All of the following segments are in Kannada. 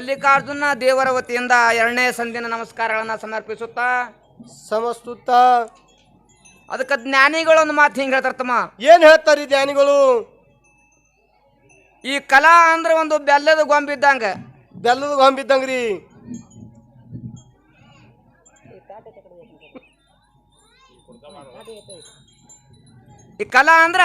ಮಲ್ಲಿಕಾರ್ಜುನ ದೇವರ ವತಿಯಿಂದ ಎರಡನೇ ಸಂದಿನ ನಮಸ್ಕಾರಗಳನ್ನು ಸಮರ್ಪಿಸುತ್ತಾ? ಸಮಸ್ತುತ್ತ ಅದಕ್ಕೆ ಜ್ಞಾನಿಗಳು ಒಂದು ಮಾತು ಹಿಂಗೆ ಹೇಳ್ತಾರೆ ತಮ್ಮ? ಏನ್ ಹೇಳ್ತಾರಿ ಜ್ಞಾನಿಗಳು? ಈ ಕಲಾ ಅಂದ್ರೆ ಒಂದು ಬೆಲ್ಲದ ಗೊಂಬಿದ್ದಂಗ ಬೆಲ್ಲದ ಗೊಂಬಿದ್ದಂಗ್ರಿ ಈ ಕಲಾ ಅಂದ್ರ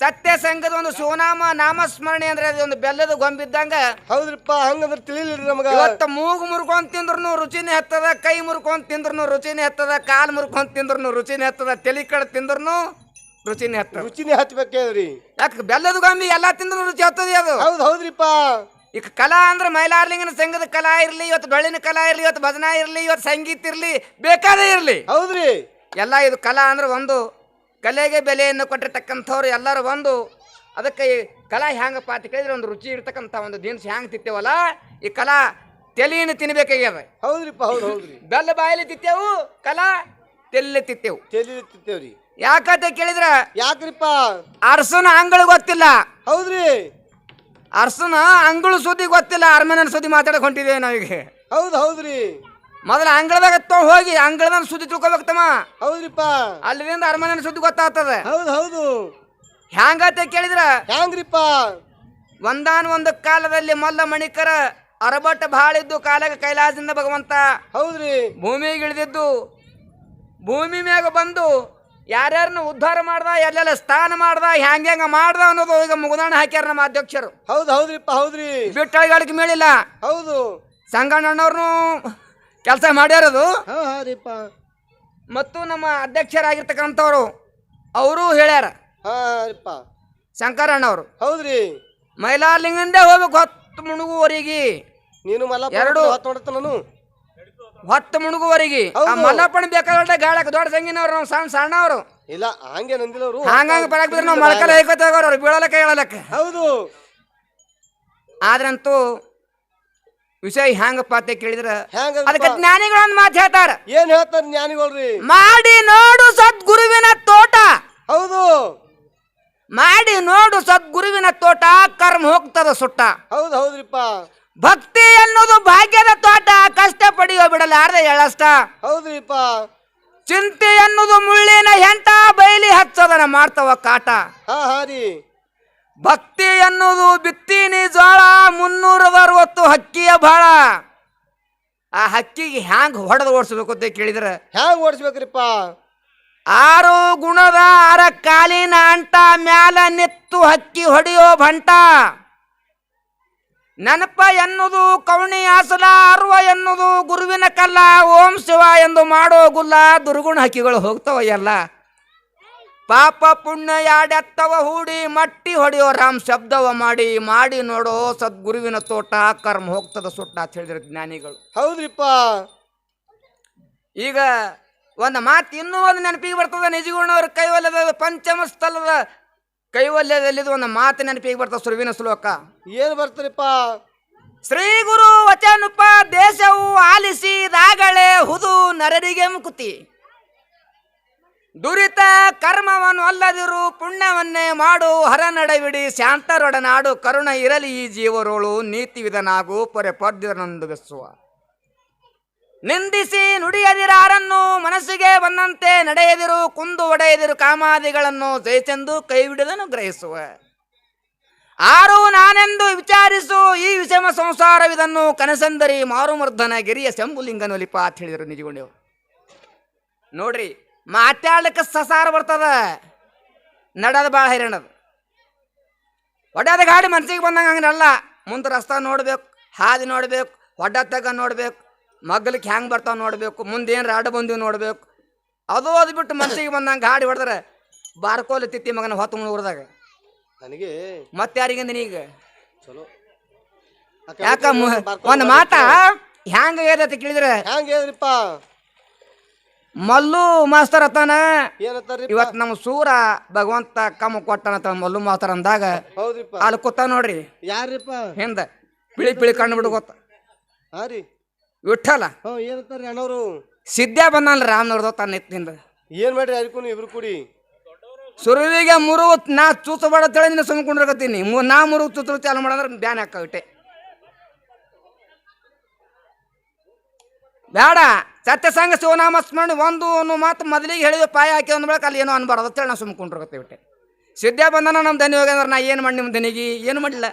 ಸತ್ಯ ಸಂಘದ ಒಂದು ಶಿವನಾಮ ನಾಮಸ್ಮರಣೆ ಅಂದ್ರೆ ಅದೊಂದು ಒಂದು ಬೆಲ್ಲದ ಗೊಂಬಿದ್ದಂಗ ಹೌದ್ರಿಪ್ಪ ಹಂಗಂದ್ರೆ ತಿಳಿಲಿಲ್ಲ ನಮಗ. ಇವತ್ತು ಮೂಗು ಮುರ್ಕೊಂಡ್ ತಿಂದ್ರು ರುಚಿನೇ ಹತ್ತದ ಕೈ ಮುರ್ಕೊಂಡ್ ತಿಂದ್ರು ರುಚಿನೇ ಹತ್ತದ ಕಾಲ್ ಮುರ್ಕೊಂಡ್ ತಿಂದ್ರು ರುಚಿನೇ ಹತ್ತದ ತಲಿ ಕಡೆ ತಿಂದ್ರು ರುಚಿನೇ ಹತ್ತದ. ರುಚಿನೇ ಹಚ್ಬೇಕ್ರಿ ಯಾಕೆ ಬೆಲ್ಲದ ಗೊಂಬಿ ಎಲ್ಲಾ ತಿಂದ್ರು ರುಚಿ ಹತ್ತದ ಅದು? ಹೌದ್ ಹೌದ್ರಿಪ್ಪ. ಈಗ ಕಲಾ ಅಂದ್ರೆ ಮೈಲಾರ್ಲಿಂಗನ ಸಂಘದ ಕಲಾ ಇರ್ಲಿ ಇವತ್ತು ಡೊಳ್ಳಿನ ಕಲಾ ಇರ್ಲಿ ಇವತ್ತು ಭಜನಾ ಇರ್ಲಿ ಇವತ್ತು ಸಂಗೀತ ಇರ್ಲಿ ಬೇಕಾದೇ ಇರ್ಲಿ. ಹೌದ್ರಿ. ಎಲ್ಲ ಇದು ಕಲಾ ಅಂದ್ರೆ ಒಂದು ಕಲೆಗೆ ಬೆಲೆಯನ್ನು ಕೊಟ್ಟಿರ್ತಕ್ಕಂಥವ್ರು ಎಲ್ಲರೂ ಒಂದು ಅದಕ್ಕೆ ಈ ಕಲಾ ಹ್ಯಾಂಗಪ್ಪ ಅಂತ ಕೇಳಿದ್ರೆ ಒಂದು ರುಚಿ ಇರ್ತಕ್ಕಂಥ ಒಂದು ದಿನಸು ಹ್ಯಾಂಗೆ ತಿತ್ತೇವಲ್ಲ ಈ ಕಲಾ ತೆಲಿಯನ್ನು ತಿನ್ಬೇಕಾಗ್ಯದ. ಹೌದ್ರಿಪ್ಪ ಹೌದು ಹೌದ್ರಿ. ಬೆಲ್ಲ ಬಾಯಲ್ಲಿ ತಿತ್ತೇವು ಕಲಾ ತೆಲ್ಲಿ ತಿತ್ತೇವು ರೀ ಯಾಕಂತ ಕೇಳಿದ್ರ ಯಾಕ್ರಿಪ್ಪ? ಅರಸನ ಅಂಗಳು ಗೊತ್ತಿಲ್ಲ. ಹೌದ್ರಿ. ಅರಸನ ಅಂಗಳು ಸುದ್ದಿ ಗೊತ್ತಿಲ್ಲ ಅರಮನೆ ಸುದ್ದಿ ಮಾತಾಡಕ್ ಹೊಂಟಿದ್ದೇವೆ ನಾವೀಗ. ಹೌದು ಹೌದ್ರಿ. ಮೊದಲ ಅಂಗಳದಾಗ ತೊ ಹೋಗಿ ಅಂಗಳದಾಗ ಸುದ್ದಿ ತಿಳ್ಕೊಬೇಕು ತಮ್ಮ. ಹೌದ್ರಿಪ್ಪ. ಅಲ್ಲಿಂದ ಅರಮನೆ ಸುದ್ದಿ ಗೊತ್ತಾಗ್ತದ. ಹೌದು ಹೌದು. ಹ್ಯಾಂಗಂತ ಕೇಳಿದ್ರ? ಹ್ಯಾಂಗ್ರಿಪ್ಪ? ಒಂದಾನ ಒಂದು ಕಾಲದಲ್ಲಿ ಮಲ್ಲ ಮಣಿಕರ ಅರಬಟ್ಟ ಬಾಳಿದ್ದು ಇದ್ದು ಕಾಲಾಗ ಕೈಲಾಸದಿಂದ ಭಗವಂತ. ಹೌದ್ರಿ. ಭೂಮಿಗೆ ಇಳಿದಿದ್ದು ಭೂಮಿ ಮ್ಯಾಗ ಬಂದು ಯಾರ್ಯಾರನ್ನ ಉದ್ಧಾರ ಮಾಡ್ದ ಎಲ್ಲೆಲ್ಲ ಸ್ಥಾನ ಮಾಡ್ದ ಹ್ಯಾಂಗ ಹೆಂಗ ಮಾಡ್ದ ಅನ್ನೋದು ಈಗ ಮುಗುದಾಣ ಹಾಕ್ಯಾರ ನಮ್ಮ ಅಧ್ಯಕ್ಷರು. ಹೌದು ಹೌದ್ರಿಪ್ಪ ಹೌದ್ರಿ. ಬಿಟ್ಟಳಿಗಾಡಿಕೆ ಮೇಳಿಲ್ಲ ಹೌದು. ಸಂಗಣ್ಣನವ್ರನ್ನು ಕೆಲಸ ಮಾಡ್ಯಾರದು. ಹಾ ಹಾ ರೀಪ್ಪ. ಮತ್ತು ನಮ್ಮ ಅಧ್ಯಕ್ಷರಾಗಿರ್ತಕ್ಕಂಥವ್ರು ಅವರು ಹೇಳ್ಯಾರ. ಹಾ ಅವರು ಹೌದ್ರಿ. ಮೈಲಾರ್ಲಿಂಗಂದೇ ಹೋಗ್ಬೇಕು ಹೊತ್ತು ಮುಣುಗುವರೆಗೆ ನೀನು ಮಲ್ಲ ಎರಡು. ಹೊತ್ತು ನಾನು. ಹೊತ್ತು ಮುಣುಗುವರೆಗೆ ಆ ಹೌದು. ಮಲ್ಲಪ್ಪನ ಬೇಕಾದ್ರೆ ಗಾಳಕ್ಕೆ ದೊಡ್ಡ ಸಂಗಿನವ್ರು ನಾವು ಸಣ್ಣ ಸಣ್ಣವರು. ಇಲ್ಲ ಹಂಗೆ ನಂದಿಲ್ಲವ್ರು ಹಂಗಂಗ ಬರಕ್ ಬಿದ್ರೆ ನಾವು ಮಳಕಲ್ಲ ಅವ್ರು ಬೀಳಲಕ್ಕ ಹೇಳಲಕ್ಕ. ಹೌದು. ಆದ್ರಂತೂ ವಿಷಯ ಹ್ಯಾಂಗಪ್ಪ ಅಂತ ಕೇಳಿದ್ರ ಅದಕ್ಕೆ ಜ್ಞಾನಿಗಳು ಒಂದು ಮಾತು ಹೇಳ್ತಾರ. ಏನ್ ಹೇಳ್ತಾರ ಜ್ಞಾನಿಗಳ್ರಿ? ಮಾಡಿ ನೋಡು ಸದ್ಗುರುವಿನ ತೋಟ. ಹೌದು. ಮಾಡಿ ನೋಡು ಸದ್ಗುರುವಿನ ತೋಟ ಕರ್ಮ ಹೋಗ್ತದ ಸುಟ್ಟ. ಹೌದು ಹೌದ್ರಿಪ್ಪ. ಭಕ್ತಿ ಅನ್ನೋದು ಭಾಗ್ಯದ ತೋಟ ಕಷ್ಟ ಪಡೆಯೋ ಅರ್ಧ ಎಳಷ್ಟ. ಹೌದ್ರಿಪ್ಪ. ಚಿಂತೆ ಅನ್ನೋದು ಮುಳ್ಳಿನ ಹೆಂಟ ಬೈಲಿ ಹಚ್ಚದನ ಮಾಡ್ತವ ಕಾಟ. ಹಾ ಹಾ ರೀ. ಭಕ್ತಿ ಎನ್ನುವುದು ಬಿತ್ತೀನಿ ಜೋಳ ಮುನ್ನೂರದ ಅರವತ್ತು ಹಕ್ಕಿಯ ಬಾಳ ಆ ಹಕ್ಕಿಗೆ ಹ್ಯಾಂಗೆ ಹೊಡೆದು ಓಡಿಸ್ಬೇಕು ಅಂತ ಕೇಳಿದ್ರೆ ಹ್ಯಾಂಗ್ ಓಡಿಸ್ಬೇಕ್ರಿಪ್ಪ? ಆರು ಗುಣದ ಅರ ಕಾಲಿನ ಅಂಟ ಮ್ಯಾಲ ನಿತ್ತು ಹಕ್ಕಿ ಹೊಡೆಯೋ ಭಂಟ. ನೆನಪ ಎನ್ನುವುದು ಕವಣಿ ಆಸಲ ಅರ್ವ ಎನ್ನುವುದು ಗುರುವಿನ ಕಲ್ಲ ಓಂ ಶಿವ ಎಂದು ಮಾಡೋ ಗುಲ್ಲ ದುರ್ಗುಣ ಹಕ್ಕಿಗಳು ಹೋಗ್ತಾವ ಎಲ್ಲ. ಪಾಪ ಪುಣ್ಯ ಯಾಡೆತ್ತವ ಹೂಡಿ ಮಟ್ಟಿ ಹೊಡೆಯೋ ರಾಮ್ ಶಬ್ದವ ಮಾಡಿ ಮಾಡಿ ನೋಡೋ ಸದ್ಗುರುವಿನ ತೋಟ ಕರ್ಮ ಹೋಗ್ತದ ಸುಟ್ಟ ಅಂತ ಹೇಳಿದ್ರು ಜ್ಞಾನಿಗಳು. ಹೌದ್ರಿಪ್ಪ. ಈಗ ಒಂದು ಮಾತು ಇನ್ನೂ ಒಂದು ನೆನಪಿಗೆ ಬರ್ತದ ನಿಜಗುಣವ್ರ ಕೈವಲ್ಯದ ಪಂಚಮ ಸ್ಥಳದ ಕೈವಲ್ಯದಲ್ಲಿದ್ದು ಒಂದು ಮಾತು ನೆನಪಿಗೆ ಬರ್ತದ ಸುರುವಿನ ಶ್ಲೋಕ. ಏನು ಬರ್ತರಿಪ್ಪ? ಶ್ರೀ ಗುರು ವಚನುಪ ದೇಶವು ಆಲಿಸಿ ರಾಗಳೆ ಹುದು ನರರಿಗೆ ಮುಕುತಿ. ದುರಿತ ಕರ್ಮವನ್ನು ಅಲ್ಲದಿರು ಪುಣ್ಯವನ್ನೇ ಮಾಡು ಹರ ನಡವಿಡಿ ಶಾಂತರೊಡನಾಡು ಕರುಣ ಇರಲಿ ಈ ಜೀವರೋಳು ನೀತಿ ವಿಧನಾಗು ಪೊರೆ ಪದ್ಯನಂದು ಬೆಸುವ ನಿಂದಿಸಿ ನುಡಿಯದಿರಾರನ್ನು ಮನಸ್ಸಿಗೆ ಬಂದಂತೆ ನಡೆಯದಿರು ಕುಂದು ಒಡೆಯದಿರು ಕಾಮಾದಿಗಳನ್ನು ಜಯಚೆಂದು ಕೈಬಿಡದನು ಗ್ರಹಿಸುವ. ಆರು ನಾನೆಂದು ವಿಚಾರಿಸು ಈ ವಿಷಮ ಸಂಸಾರವಿದನ್ನು ಕನಸಂದರಿ ಮಾರುಮರ್ಧನ ಗಿರಿಯ ಶಂಭುಲಿಂಗನಲ್ಲಿ ಒಲಿಪ ಅಂತ ಹೇಳಿದರು ನಿಜಗೊಂಡೆವು ನೋಡ್ರಿ ಮಾತಾಡ್ಲಿಕ್ಕೆ ಸಸಾರ ಬರ್ತದ. ನಡೋದು ಭಾಳ ಹೈರಾಣದ. ಒಡ್ಡಾದ ಗಾಡಿ ಮನ್ಸಿಗೆ ಬಂದಂಗೆ ಹಂಗಲ್ಲ ಮುಂದೆ ರಸ್ತೆ ನೋಡ್ಬೇಕು ಹಾದಿ ನೋಡ್ಬೇಕು ತಗ ನೋಡ್ಬೇಕು ಮಗ್ಲಿಕ್ಕೆ ಹೆಂಗೆ ಬರ್ತಾವ ನೋಡ್ಬೇಕು ಮುಂದೆ ಏನು ರಾಡ ಬಂದೀವಿ ನೋಡ್ಬೇಕು. ಅದು ಅದು ಬಿಟ್ಟು ಮನ್ಸಿಗೆ ಬಂದಂಗೆ ಗಾಡಿ ಹೊಡೆದ್ರೆ ಬಾರ್ಕೋಲಿ ತಿತ್ತಿ ಮಗನ ಹೊತ್ತು ಮುಳುಗ್ರದಾಗ. ನನಗೆ ಮತ್ತೆ ಯಾರಿಗಂದ ನೀಗ? ಚಲೋ. ಯಾಕ ಒಂದು ಮಾತಾ? ಹ್ಯಾಂಗ ಏದತ್ತ ಕೇಳಿದ್ರೆ? ಹ್ಯಾಂಗ ಏನ್ರಿಪ್ಪ ಮಲ್ಲು ಮಾಸ್ತರ್ ಅತ್ತಾನ ಇವತ್ ಇವತ್ತು ನಮ್ಮ ಸೂರ ಭಗವಂತ ಕಮ್ಮ ಕೊಟ್ಟನತ್ತ ಮಲ್ಲು ಮಾಸ್ತರ್ ಅಂದಾಗ ಅಲ್ಲಿ ಕೂತ ನೋಡ್ರಿ. ಯಾರಿಪ್ಪ ಹಿಂದ ಬಿಳಿ ಬಿಳಿ ಕಣ್ಣು ಬಿಡು ಗೊತ್ತ. ರೀ. ವಿಠಲ. ಅಣ್ಣವ್ರು? ಸಿದ್ಧ ಬಂದಲ್ಲ ರಾಮನವ್ರದ್ದು ತನ್ನ ಎತ್ತಿಂದ ಏನ್ ಮಾಡ್ರಿ ಅದಕ್ಕೂ ಇಬ್ರು ಕೂಡಿ? ಸುರುವಿಗೆ ಮುರು ನಾ ಚೂಸಬೇಡ ತಳಿ ನಿನ್ನ ಸುಮ್ಕೊಂಡಿರ್ಕತ್ತೀನಿ. ನಾ ಮುರು ಚೂತು ಚಾಲು ಮಾಡಂದ್ರೆ ಬ್ಯಾನ್ ಹಾಕವಿಟ್ಟೆ ಬೇಡ. ಸತ್ಯಸಂಗ ಶಿವನಾಮ ಸ್ಮರಣೆ ಒಂದು ಅನ್ನೋ ಮಾತು ಮೊದಲಿಗೆ ಹೇಳಿದ ಪಾಯ ಹಾಕಿ ಒಂದು ಬಳಿಕ ಅಲ್ಲಿ ಏನೋ ಅನ್ಬಾರ್ದು ಅಂತೇಳಿ ನಾವು ಸುಮ್ಕೊಂಡ್ರಗತ್ತೆ ಬಿಟ್ಟೆ. ಸಿದ್ಧ ಬಂದನ ನಮ್ಮ ದನಿ ಹೋಗ್ಯಂದ್ರೆ ನಾ ಏನು ಮಾಡಿ ನಿಮ್ಮ ದನಿಗೆ? ಏನು ಮಾಡಿಲ್ಲ.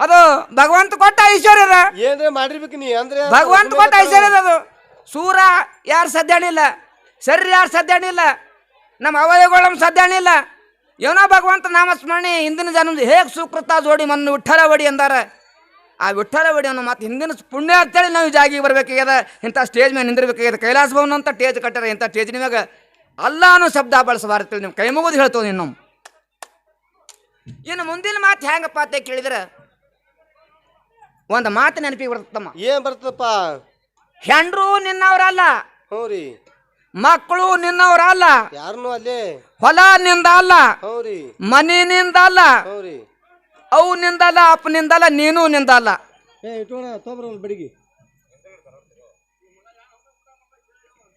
ಅದು ಭಗವಂತ ಕೊಟ್ಟ ಐಶ್ವರ್ಯ ಅದ ಏನ್ರೆ ಮಾಡಿರ್ಬೇಕು ನೀ ಅಂದ್ರೆ ಭಗವಂತ ಕೊಟ್ಟ ಐಶ್ವರ್ಯದ ಅದ. ಸೂರ ಯಾರು ಸದ್ಯಾಣಿಲ್ಲ ಶರೀರ ಯಾರು ಸದ್ಯಾಣಿಲ್ಲ ನಮ್ಮ ಅವಯವಗಳು ನಮ್ಮ ಸದ್ಯಾಣಿಲ್ಲ ಏನೋ ಭಗವಂತ ನಾಮ ಸ್ಮರಣೆ ಹಿಂದಿನ ಜನ್ಮದ ಹೇಗೆ ಸುಕೃತ ಜೋಡಿ ಮನ್ನು ವಿಠಲ ಒಡಿ ಅಂದಾರ. ಆ ವಿಠಲ ಒಡೆನೋ ಮತ್ತೆ ಮಾತು ಹಿಂದಿನ ಪುಣ್ಯ ಅಂತೇಳಿ ನಾವು ಈ ಜಾಗಿಗೆ ಬರಬೇಕಾಗ್ಯದ ಇಂಥ ಸ್ಟೇಜ್ ಮೇಲೆ ನಿಂದಿರ್ಬೇಕಾಗ್ಯದ. ಕೈಲಾಸ ಭವನ ಅಂತ ಸ್ಟೇಜ್ ಕಟ್ಟಾರ ಇಂಥ ಸ್ಟೇಜ್ ನಿಮಗೆ ಅಲ್ಲ ಅನ್ನೋ ಶಬ್ದ ಬಳಸಬಾರದು ನಿಮ್ಮ ಕೈ ಮುಗಿದು ಹೇಳ್ತೇವೆ ನೀನು ಇನ್ನು ಮುಂದಿನ ಮಾತು ಹೆಂಗಪ್ಪ ಅಂತ ಕೇಳಿದ್ರೆ ಒಂದು ಮಾತು ನೆನಪಿಗೆ ಬರ್ತಮ್ಮ ಏನ್ ಬರ್ತದಪ್ಪ? ಹೆಂಡ್ರು ನಿನ್ನವರಲ್ಲ ಹೌರಿ ರೀ. ಮಕ್ಕಳು ನಿನ್ನವರಲ್ಲ ಯಾರನ್ನು ಅಲ್ಲೇ? ಹೊಲ ನಿಂದ ಅಲ್ಲ ಹೌರಿ ರೀ. ಮನಿ ನಿಂದ ಅಲ್ಲ ಹೌರಿ ರೀ. ಅವು ನಿಂದಲ್ಲ ಅಪ್ಪ ನಿಂದಲ್ಲ ನೀನು ನಿಂದಲ್ಲ. ಏ ಬಡಿಗೆ.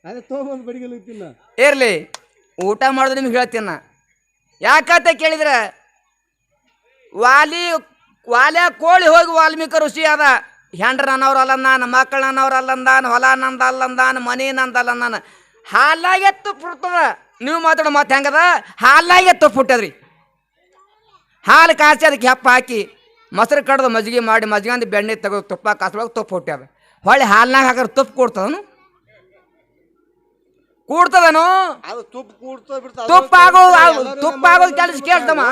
ಅದೇ ಬಡಿಗೆ ಇರ್ಲಿ ಊಟ ಮಾಡೋದು ನಿಮ್ಗೆ ಹೇಳ್ತೀನಿ ನಾ. ಯಾಕಂತ ಕೇಳಿದ್ರೆ ವಾಲಿ ವಾಲೆ ಕೋಳಿ ಹೋಗಿ ವಾಲ್ಮೀಕ ಋಷಿ ಅದ ಹೆಂಡ್ರ ನನ್ನವ್ರು ಅಲ್ಲಂದಾನ ಮಕ್ಕಳು ನನ್ನವ್ರು ಅಲ್ಲಂದಾನ ಹೊಲ ನಂದ ಅಲ್ಲಂದಾನ ಮನಿ ನಂದ ಅಲ್ಲಂದಾನ ಹಾಲಾಗೆ ತುಪ್ಪ ಪುಟ್ಟದ ನೀವು ಮಾತಾಡೋ ಮಾತು ಹೆಂಗದ? ಹಾಲಾಗೆ ತುಪ್ಪ ಹುಟ್ಟದ್ರಿ ಹಾಲು ಕಾಸಿ ಅದಕ್ಕೆ ಹೆಪ್ಪ ಹಾಕಿ ಮೊಸರು ಕಡ್ದು ಮಜ್ಜಿಗೆ ಮಾಡಿ ಮಜ್ಜಿಗಂದು ಬೆಣ್ಣೆ ತೆಗೆದು ತುಪ್ಪ ಕಾಸೊಳಗೆ ತುಪ್ಪ ಹುಟ್ಟ್ಯಾದ ಹೊಳ್ಳಿ ಹಾಲ್ನಾಗ ಹಾಕಿದ್ರೆ ತುಪ್ಪ ಕೊಡ್ತದನು? ಕೂಡ್ತದನು? ಅದು ತುಪ್ಪ ಆಗೋ ತುಪ್ಪ ಆಗೋ ಕೆಲಸ ಕೇಳ್ತಮ್ಮ.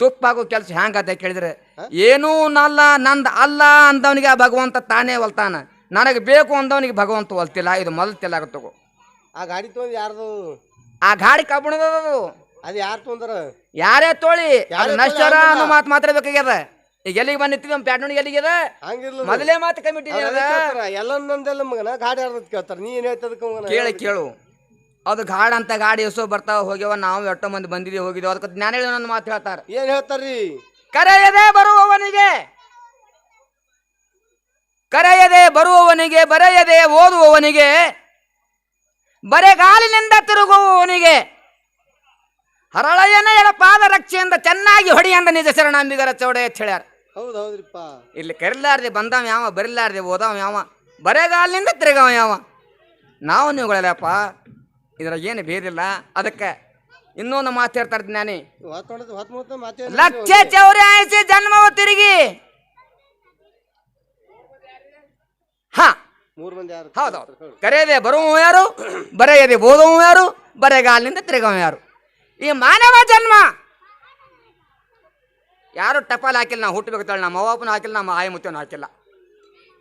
ತುಪ್ಪ ಆಗೋ ಕೆಲಸ ಹೆಂಗಂತ ಕೇಳಿದ್ರೆ ಏನೂ ನಲ್ಲ ನಂದು ಅಲ್ಲ ಅಂದವನಿಗೆ ಆ ಭಗವಂತ ತಾನೇ ಒಲ್ತಾನ. ನನಗೆ ಬೇಕು ಅಂದವನಿಗೆ ಭಗವಂತ ಒಲ್ತಿಲ್ಲ ಇದು ಮೊದಲು ತಗೋ. ಆ ಗಾಡಿ ತಗೊಂಡು ಯಾರ್ದು? ಆ ಗಾಡಿ ಕಬ್ಬಣದದು. ಅದು ಯಾರು ತೊಂದ್ರ ಯಾರೇ ತೋಳಿ ನಷ್ಟರ. ಅನ್ನೋ ಮಾತು ಮಾತಾಡ್ಬೇಕಾಗ್ಯದ ಈಗ ಎಲ್ಲಿಗೆ ಬಂದಿರ್ತೀವಿ ನಮ್ಮ ಪ್ಯಾಟ್ನೋಡಿ ಎಲ್ಲಿಗೆ ಹಂಗಿರ್ಲ ಮೊದಲೇ ಮಾತು ಕಮಿಟಿ ಎಲ್ಲ ನಂದೆಲ್ಲ ಮಗನ? ಗಾಡಿ ಯಾರ್ದು ಕೇಳ್ತಾರ? ನೀ ಏನ್ ಹೇಳ್ತದಕ್ಕೆ ಮಗನ? ಕೇಳಿ ಕೇಳು. ಅದು ಗಾಡ ಅಂತ ಗಾಡಿ ಎಷ್ಟೋ ಬರ್ತಾವ ಹೋಗ್ಯವ ನಾವು ಎಷ್ಟೋ ಮಂದಿ ಬಂದಿದ್ವಿ ಹೋಗಿದ್ದೇವೆ ಅದಕ್ಕೆ ಜ್ಞಾನ ಹೇಳಿ ನನ್ನ ಮಾತು ಹೇಳ್ತಾರೆ. ಏನ್ ಹೇಳ್ತಾರ್ರಿ? ಕರೆಯದೆ ಬರುವವನಿಗೆ. ಕರೆಯದೆ ಬರುವವನಿಗೆ ಬರೆಯದೆ ಓದುವವನಿಗೆ. ಬರೆಗಾಲಿನಿಂದ ತಿರುಗುವವನಿಗೆ. ಹರಳೆಯನ ಎಡ ಪಾದ ರಕ್ಷೆಯಿಂದ ಚೆನ್ನಾಗಿ ಹೊಡಿಯಂದ ನಿಜ ಶರಣಾಂಬಿಗರ ಚೌಡೆ ಅಂತ ಹೇಳ್ಯಾರ. ಹೌದು ಹೌದ್ರಿಪ್ಪ. ಇಲ್ಲಿ ಕರಿಲಾರ್ದೆ ಬಂದವ ಯಾವ ಬರಿಲಾರ್ದೆ ಓದವ ಯಾವ ಬರೆಗಾಲಿನಿಂದ ತಿರುಗವ ಯಾವ. ನಾವು ನೀವುಗಳಲ್ಲಪ್ಪ ಇದ್ರಾಗ ಏನು ಬೇರಿಲ್ಲ ಅದಕ್ಕೆ ಇನ್ನೊಂದು ಮಾತು ಹೇಳ್ತಾರೆ ಜ್ಞಾನಿ ಲಕ್ಷ ಚೌರ್ಯಾಸಿ ಜನ್ಮವ ತಿರುಗಿ. ಹಾ. ಹೌದೌದು ಕರೆಯದೆ ಬರುವ ಯಾರು? ಬರೆಯದೆ ಓದುವ ಯಾರು? ಬರೆಗಾಲಿನಿಂದ ತಿರುಗವ ಯಾರು? ಈ ಮಾನವ ಜನ್ಮ. ಯಾರು ಟಪಾಲ್ ಹಾಕಿಲ್ಲ, ನಾವು ಹುಟ್ಟಬೇಕು ನಮ್ಮ ಅವಾಪನ ಹಾಕಿಲ್ಲ, ನಮ್ಮ ಆಯ ಮುತ್ತನ ಹಾಕಿಲ್ಲ.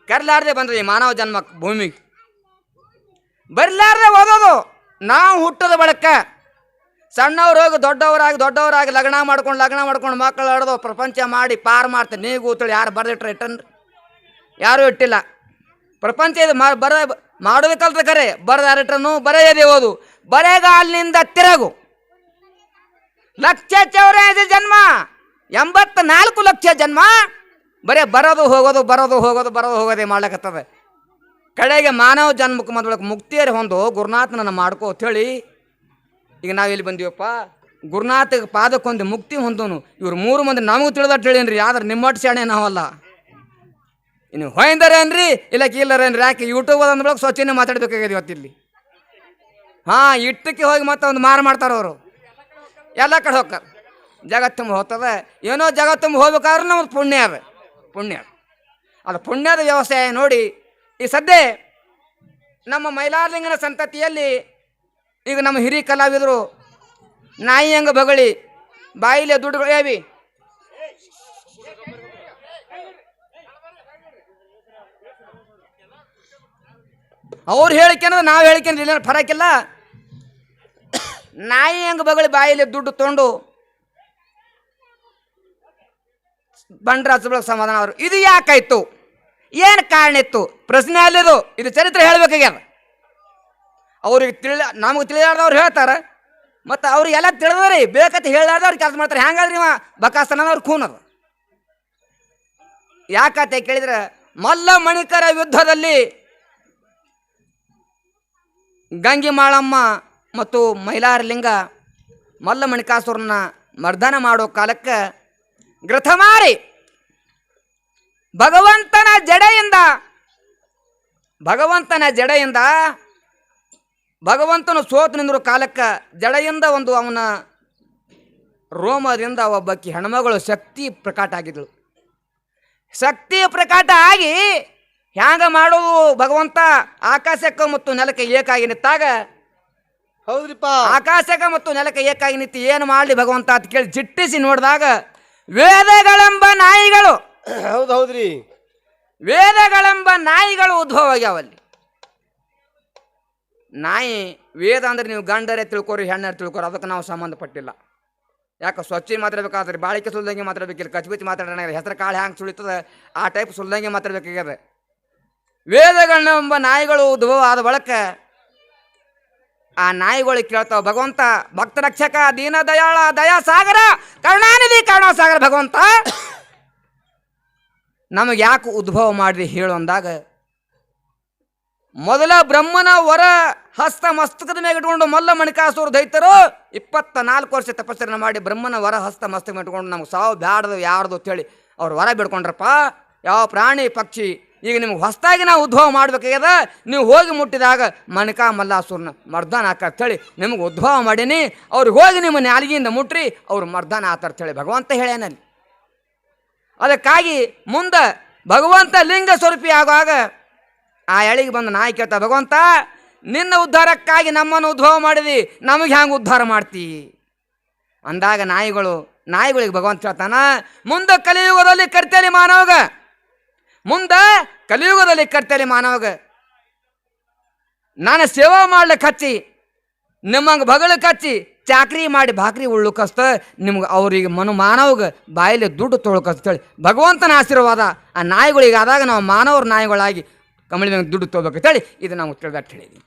ಕರ್ಲಾರ್ದೆ ಬಂದ್ರೆ ಈ ಮಾನವ ಜನ್ಮ ಭೂಮಿಗೆ ಬರ್ಲಾರ್ದೆ ಓದೋದು. ನಾವು ಹುಟ್ಟದ ಬಳಕ ಸಣ್ಣವ್ರಾಗಿ ದೊಡ್ಡವರಾಗಿ ದೊಡ್ಡವರಾಗಿ ಲಗ್ನ ಮಾಡ್ಕೊಂಡು ಲಗ್ನ ಮಾಡ್ಕೊಂಡು ಮಕ್ಕಳು ಆಡೋದು, ಪ್ರಪಂಚ ಮಾಡಿ ಪಾರು ಮಾಡ್ತಾರೆ ನೀವು ಕೂತಳು ಯಾರು ಬರೆದಿಟ್ರೆ ಇಟ್ಟನ್ರಿ ಯಾರೂ ಇಟ್ಟಿಲ್ಲ. ಪ್ರಪಂಚ ಇದು ಬರ ಮಾಡೋದು ಕಲ್ತ ಕರೆ. ಬರದಾರಿಟ್ರನು ಬರೆಯದೇ ಓದು. ಬರೆಗಾಲಿನಿಂದ ತಿರಗು. ಲಕ್ಷ ಚೌರಾಸಿ ಜನ್ಮ. ಎಂಬತ್ತ ನಾಲ್ಕು ಲಕ್ಷ ಜನ್ಮ. ಬರೇ ಬರೋದು ಹೋಗೋದು ಬರೋದು ಹೋಗೋದು, ಬರೋದು ಹೋಗೋದೇ ಮಾಡ್ಲಕತ್ತದ. ಕಡೆಗೆ ಮಾನವ ಜನ್ಮಕ್ಕೆ ಮೊದಲಕ್ಕೆ ಮುಕ್ತಿಯರಿ ಹೊಂದು ಗುರುನಾಥನನ್ನು ಮಾಡ್ಕೋ ಹೇಳಿ, ಈಗ ನಾವು ಎಲ್ಲಿ ಬಂದೀವಪ್ಪ? ಗುರುನಾಥಗೆ ಪಾದಕ್ಕೊಂದು ಮುಕ್ತಿ ಹೊಂದೋನು. ಇವ್ರು ಮೂರು ಮಂದಿ ನಮಗೂ ತಿಳಿದಟ್ಟು ಹೇಳೇನ್ರಿ, ಆದ್ರೆ ನಿಮ್ಮಟ್ಟು ಶಾಣೆ ನಾವಲ್ಲ. ಇನ್ನು ಹೊಯ್ದರೇನ್ರಿ ಇಲ್ಲ ಕೀಲರೇನ್ರಿ ಯಾಕೆ ಯೂಟ್ಯೂಬ್ ಅಂದ ಸ್ವಚ್ಛನೇ ಮಾತಾಡ್ಬೇಕಾಗಿದೆ ಇವತ್ತಿಲ್ಲಿ. ಹಾಂ, ಇಟ್ಟಕ್ಕೆ ಹೋಗಿ ಮತ್ತೆ ಒಂದು ಮಾರು ಮಾಡ್ತಾರೆ ಅವರು. ಎಲ್ಲ ಕಡೆ ಹೋಗ್ತಾರೆ. ಜಗತ್ತು ಹೋಗ್ತದೆ. ಏನೋ ಜಗತ್ತು ಹೋಗ್ಬೇಕಾದ್ರೆ ನಮ್ದು ಪುಣ್ಯ ಅದ. ಪುಣ್ಯ. ಅದು ಪುಣ್ಯದ ವ್ಯವಸಾಯ ನೋಡಿ, ಈ ಸದ್ಯ ನಮ್ಮ ಮೈಲಾರಲಿಂಗನ ಸಂತತಿಯಲ್ಲಿ ಈಗ ನಮ್ಮ ಹಿರಿಯ ಕಲಾವಿದರು ನಾಯಿ ಹಂಗ ಬಗಳಿ, ಬಾಯಿಲೆ ದುಡ್ಡುಗಳು ಹೇವಿ ಅವ್ರು ಹೇಳಿಕೆ ನಾವು ಹೇಳಿಕೆ ಇಲ್ಲ. ಫರಕಿಲ್ಲ ನಾಯಿ ಹೆಂಗ ಬಗಳಿ ಬಾಯಿಲಿ ದುಡ್ಡು ತೊಂಡು ಬಂಡ್ರ ಹಚ್ಚಬಳಕ್ಕೆ ಸಮಾಧಾನ ಅವರು ಇದು ಯಾಕಾಯ್ತು? ಏನು ಕಾರಣ ಇತ್ತು? ಪ್ರಶ್ನೆ ಅಲ್ಲಿದು. ಇದು ಚರಿತ್ರೆ ಹೇಳ್ಬೇಕಾಗ್ಯದ. ಅವ್ರಿಗೆ ತಿಳಿ ನಮಗೆ ತಿಳಿಲಾರ್ದವ್ರು ಹೇಳ್ತಾರೆ. ಮತ್ತು ಅವ್ರಿಗೆಲ್ಲ ತಿಳಿದ್ರಿ ಬೇಕಂತ ಹೇಳಾರ್ದವ್ರು ಕೆಲಸ ಮಾಡ್ತಾರೆ. ಹೆಂಗಾದ್ರಿ ಇವ ಬಕಾಸ್ತನ ಅವ್ರು ಖೂನದು ಯಾಕತೆ ಕೇಳಿದ್ರೆ? ಮಲ್ಲ ಮಣಿಕರ ಯುದ್ಧದಲ್ಲಿ ಗಂಗಿ ಮಾಳಮ್ಮ ಮತ್ತು ಮೈಲಾರಲಿಂಗ ಮಲ್ಲ ಮಣಿಕಾಸುರನ ಮರ್ದನ ಮಾಡೋ ಕಾಲಕ್ಕೆ ಗ್ರಥಮಾರಿ ಭಗವಂತನ ಜಡೆಯಿಂದ ಭಗವಂತನ ಜಡೆಯಿಂದ, ಭಗವಂತನು ಸೋತು ನಿಂದಿರೋ ಕಾಲಕ್ಕೆ ಜಡೆಯಿಂದ ಒಂದು ಅವನ ರೋಮದಿಂದ ಒಬ್ಬಕ್ಕಿ ಹೆಣ್ಮಗಳು ಶಕ್ತಿ ಪ್ರಕಾಟ ಆಗಿದ್ದಳು. ಶಕ್ತಿ ಪ್ರಕಾಟ ಆಗಿ ಹ್ಯಾಂಗ ಮಾಡೋದು ಭಗವಂತ? ಆಕಾಶಕ್ಕೆ ಮತ್ತು ನೆಲಕ್ಕೆ ಏಕಾಗಿ ನಿಂತಾಗ ಹೌದ್ರಿಪ್ಪ. ಆಕಾಶಕ ಮತ್ತು ನೆಲಕ್ಕೆ ಏಕಾಗಿ ನಿಂತು ಏನು ಮಾಡಲಿ ಭಗವಂತ ಅಂತ ಕೇಳಿ ಜಿಟ್ಟಿಸಿ ನೋಡಿದಾಗ ವೇದಗಳೆಂಬ ನಾಯಿಗಳು. ಹೌದು ಹೌದ್ರಿ. ವೇದಗಳೆಂಬ ನಾಯಿಗಳು ಉದ್ಭವ ಆಗ್ಯಾವಲ್ಲಿ ನಾಯಿ ವೇದ ಅಂದ್ರೆ ನೀವು ಗಂಡರೇ ತಿಳ್ಕೊರಿ ಹೆಣ್ಣರೇ ತಿಳ್ಕೊರಿ ಅದಕ್ಕೆ ನಾವು ಸಂಬಂಧಪಟ್ಟಿಲ್ಲ. ಯಾಕೆ ಸ್ವಚ್ಛ ಮಾತಾಡ್ಬೇಕಾದ್ರೆ ಬಾಳಿಕೆ ಸುಲ್ದಂಗೆ ಮಾತಾಡ್ಬೇಕಿಲ್ಲ ಕಚ್ಬಿಚ್ಚಿ ಮಾತಾಡೋಣ ಹೆಸರು ಕಾಳು ಹ್ಯಾಂಗೆ ಸುಳಿತದ ಆ ಟೈಪ್ ಸುಲ್ದಂಗೆ ಮಾತಾಡ್ಬೇಕಾಗ್ಯದ ವೇದಗಳೆಂಬ ನಾಯಿಗಳು ಉದ್ಭವ ಆದ ಬಳಿಕ ಆ ನಾಯಿಗಳು ಕೇಳ್ತಾವ, ಭಗವಂತ, ಭಕ್ತ ರಕ್ಷಕ ದೀನ ದಯಾಳ ದಯಾ ಸಾಗರ ಕರುಣಾನಿಧಿ ಕರುಣಾ ಸಾಗರ ಭಗವಂತ! ನಮಗೆ ಯಾಕೆ ಉದ್ಭವ ಮಾಡ್ರಿ ಹೇಳು ಅಂದಾಗ, ಮೊದಲ ಬ್ರಹ್ಮನ ವರ ಹಸ್ತ ಮಸ್ತಕದ ಮೇಲೆ ಇಟ್ಕೊಂಡು ಮೊಲ್ಲ ಮಣಿಕಾಸುರ ದೈತರು ಇಪ್ಪತ್ತ ನಾಲ್ಕು ವರ್ಷ ತಪಸ್ಸರನ್ನು ಮಾಡಿ ಬ್ರಹ್ಮನ ವರ ಹಸ್ತ ಮಸ್ತಕ ಇಟ್ಕೊಂಡು ನಮ್ಗೆ ಸಾವು ಬ್ಯಾಡ್ದು ಯಾರ್ದು ಅಂತೇಳಿ ಅವ್ರು ವರ ಬಿಡ್ಕೊಂಡ್ರಪ್ಪ, ಯಾವ ಪ್ರಾಣಿ ಪಕ್ಷಿ ಈಗ ನಿಮ್ಗೆ ಹೊಸದಾಗಿ ನಾವು ಉದ್ಭವ ಮಾಡಬೇಕಾಗ್ಯದ, ನೀವು ಹೋಗಿ ಮುಟ್ಟಿದಾಗ ಮಣಿಕಾ ಮಲ್ಲಾಸುರನ ಮರ್ದಾನ ಹೇಳಿ ನಿಮ್ಗೆ ಉದ್ಭವ ಮಾಡೀನಿ ಅವ್ರಿಗೆ ಹೋಗಿ ನಿಮ್ಮ ನಾಲಿಗೆಯಿಂದ ಮುಟ್ರಿ, ಅವ್ರು ಮರ್ದಾನ ಆತಾರ ಹೇಳಿ ಭಗವಂತ ಹೇಳ್ಯಾನಲ್ಲಿ ಅದಕ್ಕಾಗಿ ಮುಂದೆ ಭಗವಂತ ಲಿಂಗ ಸ್ವರೂಪಿ ಆಗುವಾಗ ಆ ಎಳಿಗೆ ಬಂದು ನಾಯಿ ಕೇಳ್ತಾ, ಭಗವಂತ, ನಿನ್ನ ಉದ್ಧಾರಕ್ಕಾಗಿ ನಮ್ಮನ್ನು ಉದ್ಭವ ಮಾಡಿದಿ, ನಮಗೆ ಹ್ಯಾಂಗೆ ಉದ್ಧಾರ ಮಾಡ್ತಿ? ಅಂದಾಗ ನಾಯಿಗಳು, ನಾಯಿಗಳಿಗೆ ಭಗವಂತ ಹೇಳ್ತಾನ, ಮುಂದೆ ಕಲಿಯುಗದಲ್ಲಿ ಕರ್ತೇಲಿ ಮಾನವಗ. ಮುಂದೆ ಕಲಿಯುಗದಲ್ಲಿ ಕರ್ತೇಲಿ ಮಾನವಗ. ನಾನು ಸೇವಾ ಮಾಡ್ಲಿಕ್ಕೆ ಹಚ್ಚಿ ನಿಮ್ಮಂಗೆ ಬಗಳ ಕಚ್ಚಿ, ಚಾಕ್ರಿ ಮಾಡಿ ಭಾಕ್ರಿ ಉಳ್ಳುಕಸ್ತ ನಿಮ್ಗೆ ಅವ್ರಿಗೆ ಮನು ಮಾನವಗ ಬಾಯಲ್ಲಿ ದುಡ್ಡು ತೊಳ್ಕಸ್ತೇಳಿ ಭಗವಂತನ ಆಶೀರ್ವಾದ ಆ ನಾಯಿಗಳಿಗೆ ಆದಾಗ ನಾವು ಮಾನವರ ನಾಯಿಗಳಾಗಿ ಕಮಳಿ ದುಡ್ಡು ತೊಗೋಬೇಕಂತೇಳಿ ಇದು ನಾವು ತಿಳಿದಟ್ಟು ಹೇಳಿದ್ವಿ